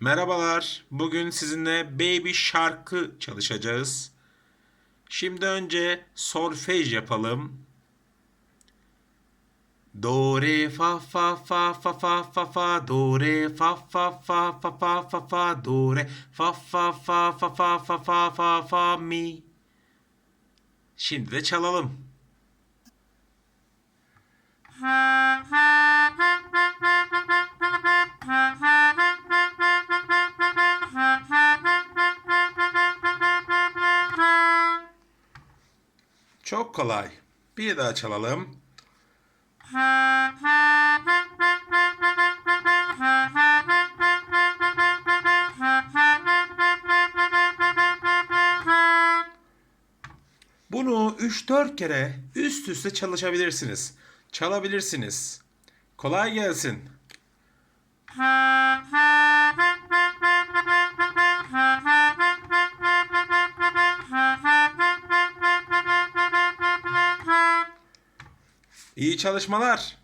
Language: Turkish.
Merhabalar. Bugün sizinle Baby şarkı çalışacağız. Şimdi önce solfej yapalım. Do re fa fa fa fa fa fa fa do re fa fa fa fa fa fa fa do re fa fa fa fa fa fa fa fa fa mi. Şimdi de çalalım. Çok kolay. Bir daha çalalım. Bunu 3-4 kere üst üste çalışabilirsiniz. Çalabilirsiniz. Kolay gelsin. İyi çalışmalar.